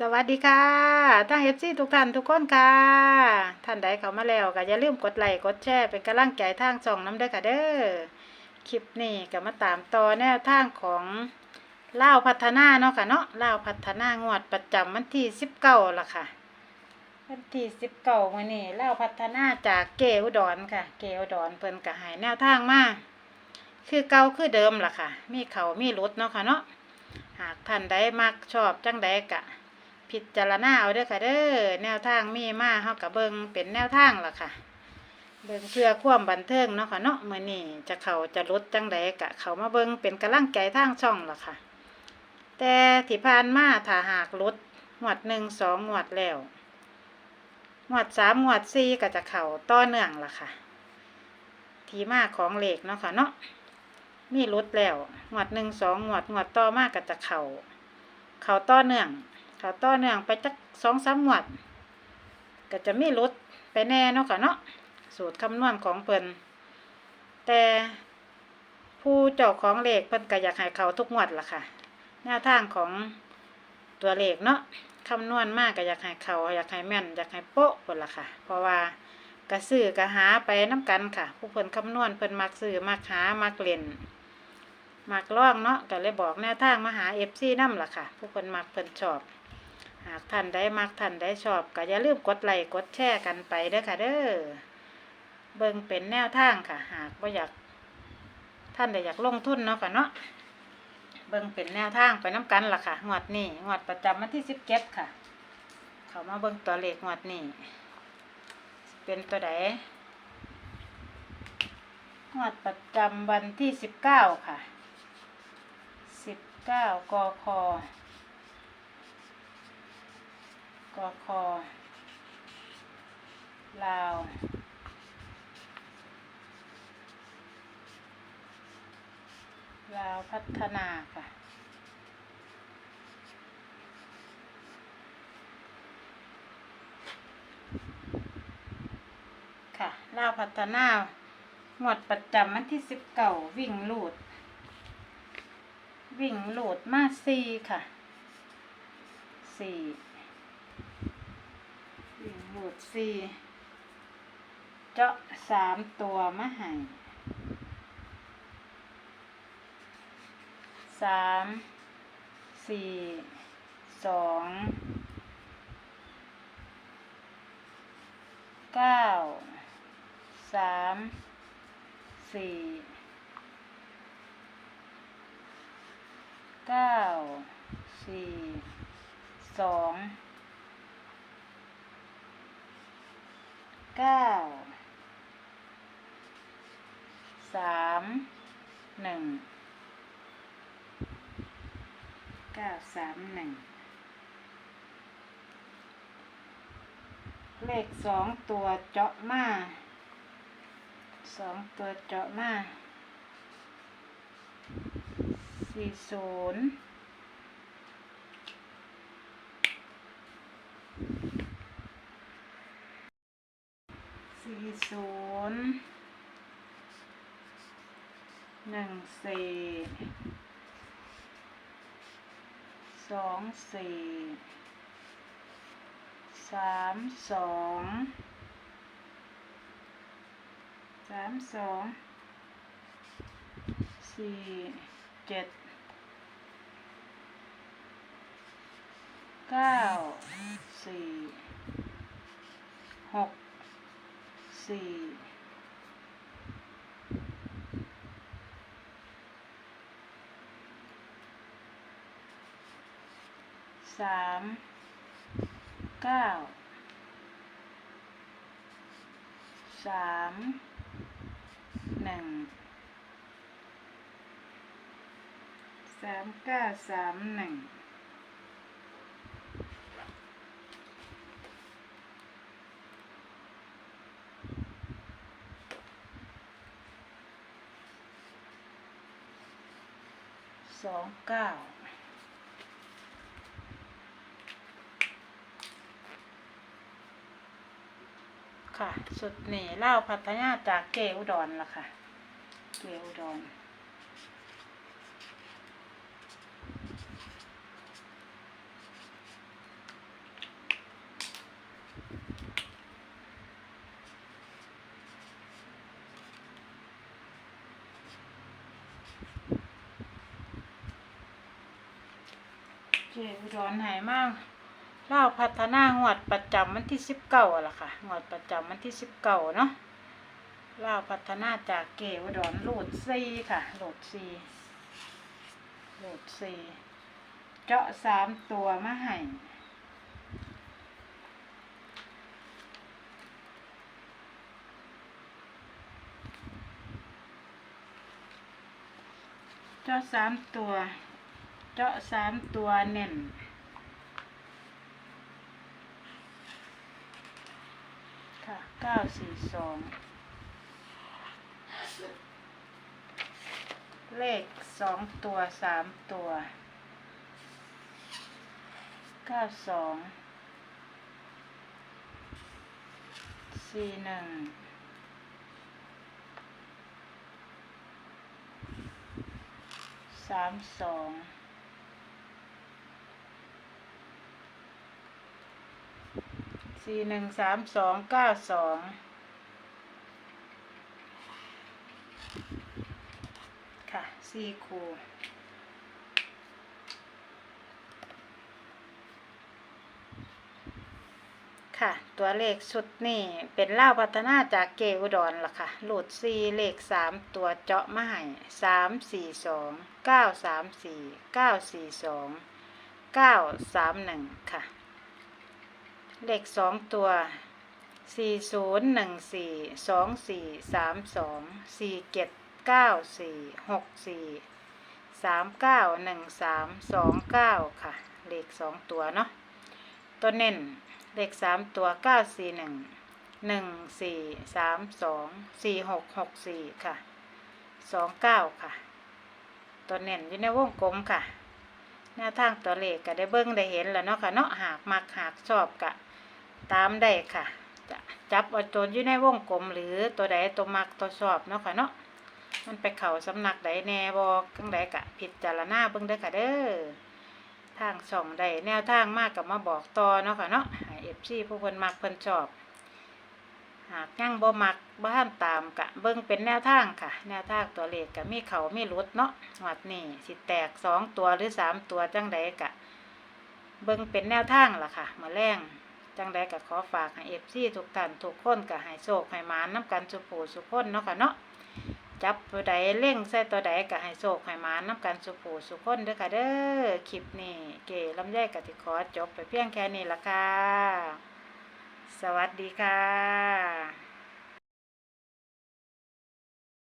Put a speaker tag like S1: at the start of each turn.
S1: สวัสดีค่ะทั้งเอฟซีทุกท่านทุกคนค่ะ ท่านใดเข้ามาแล้วก็อย่าลืมกดไลค์กดแชร์เป็นกำลังใจทางช่องน้ำเด้อค่ะเด้อ คลิปนี้ก็มาตามต่อแนวทางของเล่าวพัฒนาเนาะค่ะเนาะเล่าวพัฒนางวดประจำวันที่สิบเก้าละค่ะ วันที่สิบเก้าวันนี้เล่าวพัฒนาจากเกอุดรค่ะ เกอุดรเพิ่นก็ใหายแนวทางมาคือเก่าคือเดิมล่ะค่ะ มีเขามีรถเนาะค่ะเนาะ หากท่านใดมักชอบจังใดกะ พิจารณาเอาเด้อค่ะเด้อแนวทางมีมาเฮากับเบิงเป็นแนวทางล่ะค่ะ เบิงเพื่อความบันเทิงเนาะค่ะเนาะมื้อนี้จะเขาจะลดจังใดกะ เขามาเบิงเป็นกำลังใจทางช่องล่ะค่ะ แต่ที่ผ่านมาถ้าหากลดหวดหนึ่งสองหวดแล้วหวดสามหวดสี่ก็จะเข้าต่อเนื่องล่ะค่ะ ที่มาของเหล็กเนาะค่ะเนาะมีลดแล้วหวดหนึ่งสองหวดหวดต่อมาก็จะเข้าเข้าต่อเนื่อง เขาต่อเนื่องไปจักสองสามหวด ก็จะมีลดไปแน่เนาะค่ะเนาะสูตรคำนวณของเพิ่นแต่ผู้เจ้าของเลขเพิ่นก็อยากให้เขาทุกงวดล่ะค่ะแนวทางของตัวเลขเนาะคำนวณมากก็อยากให้เขาอยากให้แม่นอยากให้โป๊ะเพิ่นล่ะค่ะ เพราะว่ากระซื้อกระหาไปน้กันค่ะ ผู้เพิ่นคำนวณเพิ่นมักซื้อมักหามักเล่นมักล่องเนาะก็เลยบอกแนวทางมาหาเอฟซีนั่ล่ะค่ะ ผู้เพิ่นมักเพิ่นชอบ หากท่านได้มักท่านได้ชอบก็อย่าลืมกดไลค์กดแชร์กันไปเด้อค่ะเด้อเบิ่งเป็นแนวทางค่ะ หากว่าอยาก ท่านได้อยากลงทุนเนาะค่ะเนาะเบิ่งเป็นแนวทางไปน้กันล่ะค่ะงวดนี้งวดประจำวันที่สิบเจ็ดค่ะ เขามาเบิ่งตัวเลขงวดนี้เป็นตัวใดงวดประจำวันที่สิบเก้าค่ะสิบเก้ากค กคอลาว ลาวพัฒนาค่ะ ค่ะ ลาวพัฒนา หมดประจำวันที่สิบเก้าวิ่งลูดวิ่งหลูดมาสี่ค่ะสี่ วิ่งลูดสี่เจาะสามตัวมาให้สามสี่สองเก้าสามสี่เก้าสี่สอง เก้าสามหนึ่งเก้าสามหนึ่งเลขสองตัวเจาะมาสองตัวเจาะมาสี่ศูนย์ สี่ศูนย์หนึ่งสี่สองสี่สามสองสามสองสี่เจ็ดเก้าสี่หก สี่สามเก้าสามหนึ่งสามเก้าสามหนึ่ง สองเก้าค่ะ สุดนี่เล่าพัทยาจากเกอุดรล่ะค่ะ เกอุดร จอุดรไหมากเล่าพัฒนางวดประจำวันที่สิบเก้าล่ะค่ะงวดประจำวันที่สิบเก้าเนาะเล่าพัฒนาจากเกอุดรโหลดซีค่ะโหลดซีโหลดซีเจาะสามตัวมาให้เจาะสามตัว เจาะสามตัวเน่นค่ะเก้าสี่สองเลขสองตัวสามตัวเก้าสองสี่หนึ่งสามสอง สี่หนึ่งสามสองเก้าสองค่ะสี่คูค่ะ ตัวเลขชุดนี่เป็นเล่าพัฒนาจากเกอุดรล่ะค่ะ หลุดซีเลขสามตัวเจาะมาให้สามสี่สองเก้าสามสี่เก้าสี่สองเก้าสามหนึ่งค่ะ เลขสองตัวสี่ศูนย์หนึ่งสี่สองสี่สามสองสี่เจ็ดเก้าสี่หกสี่สามเก้าหนึ่งสามสองเก้าค่ะ เลขสองตัวเนาะตัวเน้นเลขสามตัวเก้าสี่หนึ่งหนึ่งสี่สามสองสี่หกหกสี่ค่ะสองเก้าค่ะ ตัวเน้นอยู่ในวงกลมค่ะแนวทางตัวเลขก็ได้เบิ้งได้เห็นแล้วเนาะค่ะเนาะหากมักหากชอบกะ ตามได้ค่ะจะจับเอาตัวอยู่ในวงกลมหรือตัวใดตัวมักตัวชอบเนาะค่ะเนาะมันไปเข่าสำนักใดแน่บอกจังใดกะผิดจารณาเบิ่งเด้อค่ะเด้อทางช่องใดแนวทางมากกับมาบอกต่อเนาะค่ะเนาะให้ FC ผู้เพิ่นมักเพิ่นชอบ หากยังบ่มักบ่ทันตามกะเบิ่งเป็นแนวทางค่ะ แนวทางตัวเลขกะมีเขามีหลุดเนาะงวดนี้สิแตกสองตัวหรือสามตัวจังใดกะ เบิ่งเป็นแนวทางล่ะค่ะมาแรง จังไดก็ขอฝากให้เอฟซีทุกท่านทุกคนก็ให้โชคให้หมานน้ำกันสุผูสุคนเนาะค่ะเนาะจับตัวใดเล่งใส่ตัวใดก็ให้โศกให้มานน้ำกันสุผูสุคนเด้อค่ะเด้อคลิปนี้เก๋ลำไยกติคอจบไปเพียงแค่นี้ละค่ะ สวัสดีค่ะ